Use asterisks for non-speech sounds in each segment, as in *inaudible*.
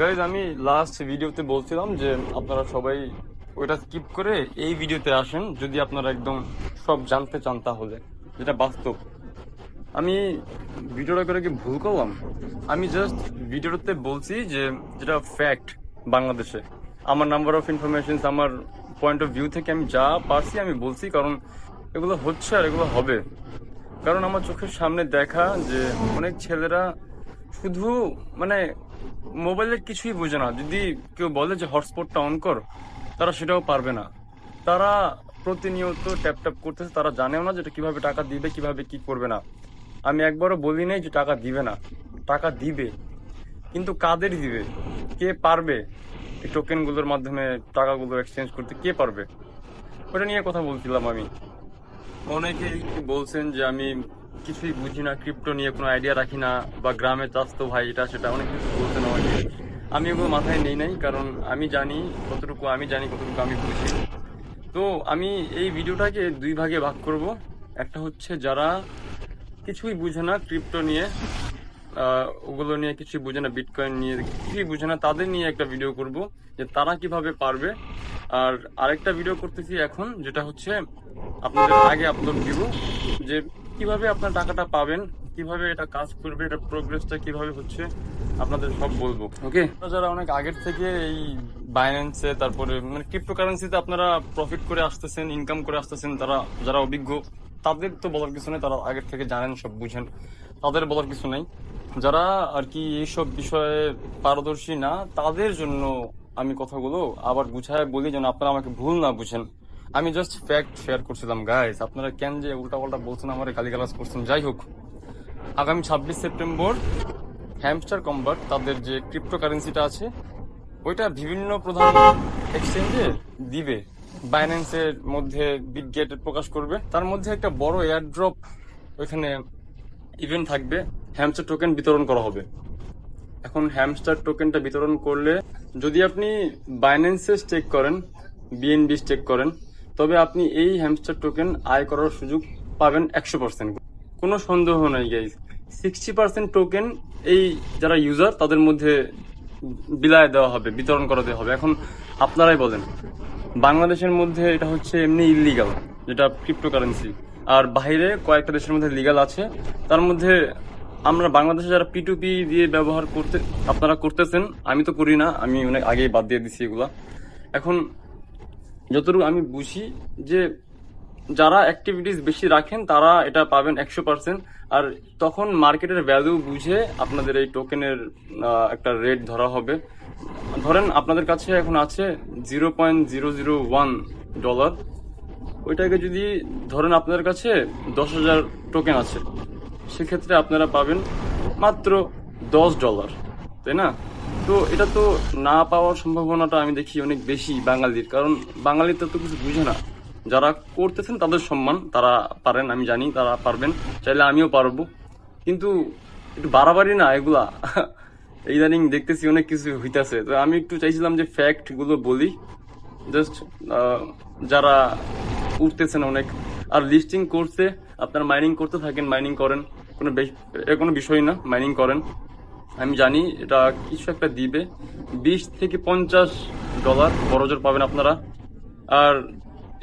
Guys আমি last ভিডিওতে বলছিলাম যে আপনারা সবাই ওইটা স্কিপ করে এই ভিডিওতে আসেন যদি আপনারা একদম সব জানতে চান তাহলে, যেটা বাস্তব। আমি ভিডিওটা করে কি ভুল করলাম। আমি জাস্ট ভিডিওতে বলছি যে যেটা ফ্যাক্ট বাংলাদেশে। আমার নাম্বার অফ ইনফরমেশন আমার পয়েন্ট অফ ভিউ থেকে আমি যা পারছি আমি বলছি, কারণ এগুলো হচ্ছে আর এগুলো হবে। কারণ আমার চোখের সামনে দেখা যে অনেক ছেলেরা শুধু মানে মোবাইলের কিছুই বোঝে না। যদি কেউ বলে যে হটস্পটটা অন কর, তারা সেটাও পারবে না। তারা প্রতিনিয়ত ট্যাপ ট্যাপ করতেছে, তারা জানেও না যে এটা কীভাবে টাকা দিবে, কীভাবে কি করবে না। আমি একবারও বলি নাই যে টাকা দিবে না। টাকা দিবে, কিন্তু কাদের দিবে? কে পারবে এই টোকেনগুলোর মাধ্যমে টাকাগুলো এক্সচেঞ্জ করতে? কে পারবে? ওটা নিয়ে কথা বলছিলাম আমি। অনেকেই বলছেন যে আমি কিছুই বুঝি না ক্রিপ্টো নিয়ে কোনো আইডিয়া রাখি না, বা গ্রামে চাষ তো ভাই এটা সেটা অনেক কিছু বলছেন আমাকে আমি ওগুলো মাথায় নেই নাই, কারণ আমি জানি কতটুকু আমি জানি, কতটুকু আমি বুঝি। তো আমি এই ভিডিওটাকে দুই ভাগে ভাগ করব। একটা হচ্ছে যারা কিছুই বুঝে না ক্রিপ্টো নিয়ে ওগুলো নিয়ে কিছুই বুঝে না বিটকয়েন নিয়ে কিছুই বুঝে না, তাদের নিয়ে একটা ভিডিও করব, যে তারা কীভাবে পারবে। আর আরেকটা ভিডিও করতেছি এখন, যেটা হচ্ছে আপনাদের আগে আপলোড দিব, যে কীভাবে আপনার টাকাটা পাবেন কীভাবে এটা কাজ করবে এটা প্রোগ্রেসটা কীভাবে হচ্ছে আপনাদের সব বলব। ওকে যারা অনেক আগের থেকে এই বাইন্যান্সে তারপরে মানে ক্রিপ্টোকারেন্সিতে আপনারা প্রফিট করে আসতেছেন ইনকাম করে আসতেছেন তারা যারা অভিজ্ঞ তাদের তো বলার কিছু নেই তারা আগের থেকে জানেন সব বুঝেন। তাদের বলার কিছু নেই। যারা আর কি এইসব বিষয়ে পারদর্শী না তাদের জন্য আমি কথাগুলো আবার গুছায় বলি যেন আপনারা আমাকে ভুল না বুঝেন। আমি জাস্ট ফ্যাক্ট শেয়ার করছিলাম গাইস আপনারা কেন যে উল্টা পাল্টা বলছেন, আমার গালিগালাজ করছেন, যাই হোক। আগামী ছাব্বিশ সেপ্টেম্বর হ্যামস্টার কম্বার্ট তাদের যে ক্রিপ্টোকারেন্সিটা আছে, ওইটা বিভিন্ন প্রধান এক্সচেঞ্জে দিবে। বাইন্যান্সের মধ্যে বিটগেট প্রকাশ করবে। তার মধ্যে একটা বড় এয়ারড্রপ ওইখানে ইভেন্ট থাকবে হ্যামস্টার টোকেন বিতরণ করা হবে। এখন হ্যামস্টার টোকেনটা বিতরণ করলে যদি আপনি বাইন্যান্সে স্টেক করেন বিএনবি স্টেক করেন তবে আপনি এই হ্যামস্টার টোকেন আয় করার সুযোগ পাবেন একশো পার্সেন্ট কোনো সন্দেহ নাই গাইজ সিক্সটি পার্সেন্ট টোকেন এই যারা ইউজার তাদের মধ্যে বিলায় দেওয়া হবে, বিতরণ করা দেওয়া হবে। এখন আপনারাই বলেন, বাংলাদেশের মধ্যে এটা হচ্ছে এমনি ইলিগাল যেটা ক্রিপ্টোকারেন্সি আর বাইরে কয়েকটা দেশের মধ্যে লিগাল আছে। তার মধ্যে আমরা বাংলাদেশে যারা পি টু পি দিয়ে ব্যবহার করতে, আপনারা করতেছেন, আমি তো করি না, আমি অনেক আগেই বাদ দিয়ে দিছি এগুলা। এখন যতটুকু আমি বুঝি যে যারা অ্যাক্টিভিটিস বেশি রাখেন, তারা এটা পাবেন একশো পার্সেন্ট আর তখন মার্কেটের ভ্যালু বুঝে আপনাদের এই টোকেনের একটা রেট ধরা হবে। ধরেন আপনাদের কাছে এখন আছে zero point zero zero one dollar ওইটাকে যদি ধরেন আপনাদের কাছে দশ হাজার টোকেন আছে, সেক্ষেত্রে আপনারা পাবেন মাত্র দশ ডলার তাই না? তো এটা তো না পাওয়ার সম্ভাবনাটা আমি দেখি অনেক বেশি বাঙালির। কারণ বাঙালি তো কিছু বুঝে না। যারা করতেছেন তাদের সম্মান, তারা পারেন, আমি জানি তারা পারবেন। চাইলে আমিও পারব। কিন্তু একটু বাড়াবাড়ি না এগুলা। *laughs* ইদানিং দেখতেছি অনেক কিছু হইতাছে। তো আমি একটু চাইছিলাম যে ফ্যাক্টগুলো বলি জাস্ট যারা উঠতেছেন অনেক। আর লিস্টিং করছে আপনার মাইনিং করতে থাকেন মাইনিং করেন। কোনো কোনো বিষয় না মাইনিং করেন। আমি জানি এটা কিছু একটা দিবে। বিশ থেকে পঞ্চাশ ডলার বড়জোর পাবেন আপনারা। আর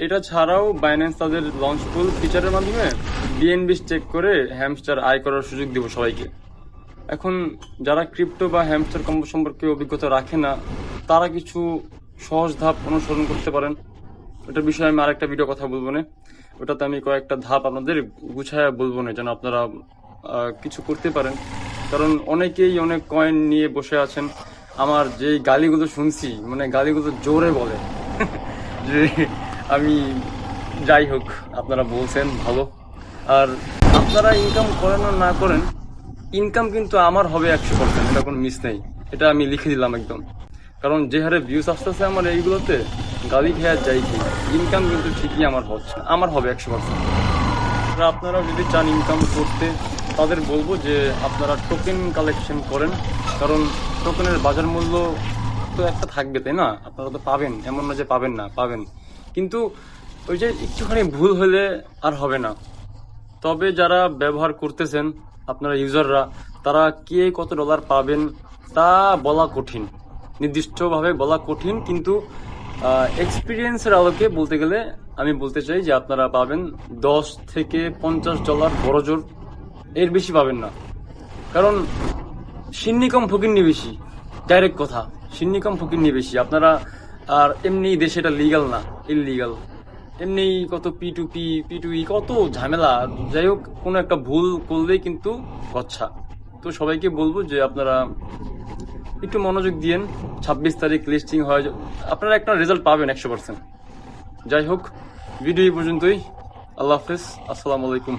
এটা ছাড়াও বাইন্যান্স তাদের লঞ্চ ফুল ফিচারের মাধ্যমে বিএনবি চেক করে হ্যামস্টার আয় করার সুযোগ দিব সবাইকে। এখন যারা ক্রিপ্টো বা হ্যামস্টার কম্বো সম্পর্কে অভিজ্ঞতা রাখে না, তারা কিছু সহজ ধাপ অনুসরণ করতে পারেন। ওটার বিষয়ে আমি আরেকটা ভিডিও কথা বলব না। ওটাতে আমি কয়েকটা ধাপ আপনাদের গুছায় বলব না, যেন আপনারা কিছু করতে পারেন। কারণ অনেকেই অনেক কয়েন নিয়ে বসে আছেন। আমার যে গালিগুলো শুনছি মানে গালিগুলো জোরে বলে। *laughs* যে আমি যাই হোক, আপনারা বলছেন, ভালো। আর আপনারা ইনকাম করেন আর না করেন ইনকাম কিন্তু আমার হবে একশো পার্সেন্ট এটা কোনো মিস নেই। এটা আমি লিখে দিলাম একদম। কারণ যে হারে ভিউজ আসতেছে আমার এইগুলোতে, গালি খেয়ে যাই কি ইনকাম কিন্তু ঠিকই আমার হচ্ছে আমার হবে একশো পার্সেন্ট আপনারা যদি চান ইনকাম করতে তাদের বলব যে আপনারা টোকেন কালেকশন করেন, কারণ টোকেনের বাজার মূল্য তো একটা থাকবে, তাই না? আপনারা তো পাবেন, এমন না যে পাবেন না, পাবেন। কিন্তু ওই যে একটুখানি ভুল হলে আর হবে না। তবে যারা ব্যবহার করতেছেন, আপনারা ইউজাররা তারা কে কত ডলার পাবেন, তা বলা কঠিন। নির্দিষ্টভাবে বলা কঠিন, কিন্তু এক্সপিরিয়েন্সের আলোকে বলতে গেলে আমি বলতে চাই যে আপনারা পাবেন দশ থেকে পঞ্চাশ ডলার বড় জোর এর বেশি পাবেন না। কারণ সিন্নিকম ফকিন্নি বেশি ডাইরেক্ট কথা। সিন্নিকম ফকিন্নি বেশি। আপনারা, আর এমনি দেশে এটা লিগাল না ইললিগাল এমনি কত P to P P to E কত ঝামেলা। যাই হোক, কোনো একটা ভুল করলেই কিন্তু গচ্ছা। তো সবাইকে বলব যে আপনারা একটু মনোযোগ দিয়েন। ছাব্বিশ তারিখ লিস্টিং হয়। আপনারা একটা রেজাল্ট পাবেন একশো পার্সেন্ট যাই হোক ভিডিও এই পর্যন্তই। আল্লাহ হাফেজ। আসসালামু আলাইকুম।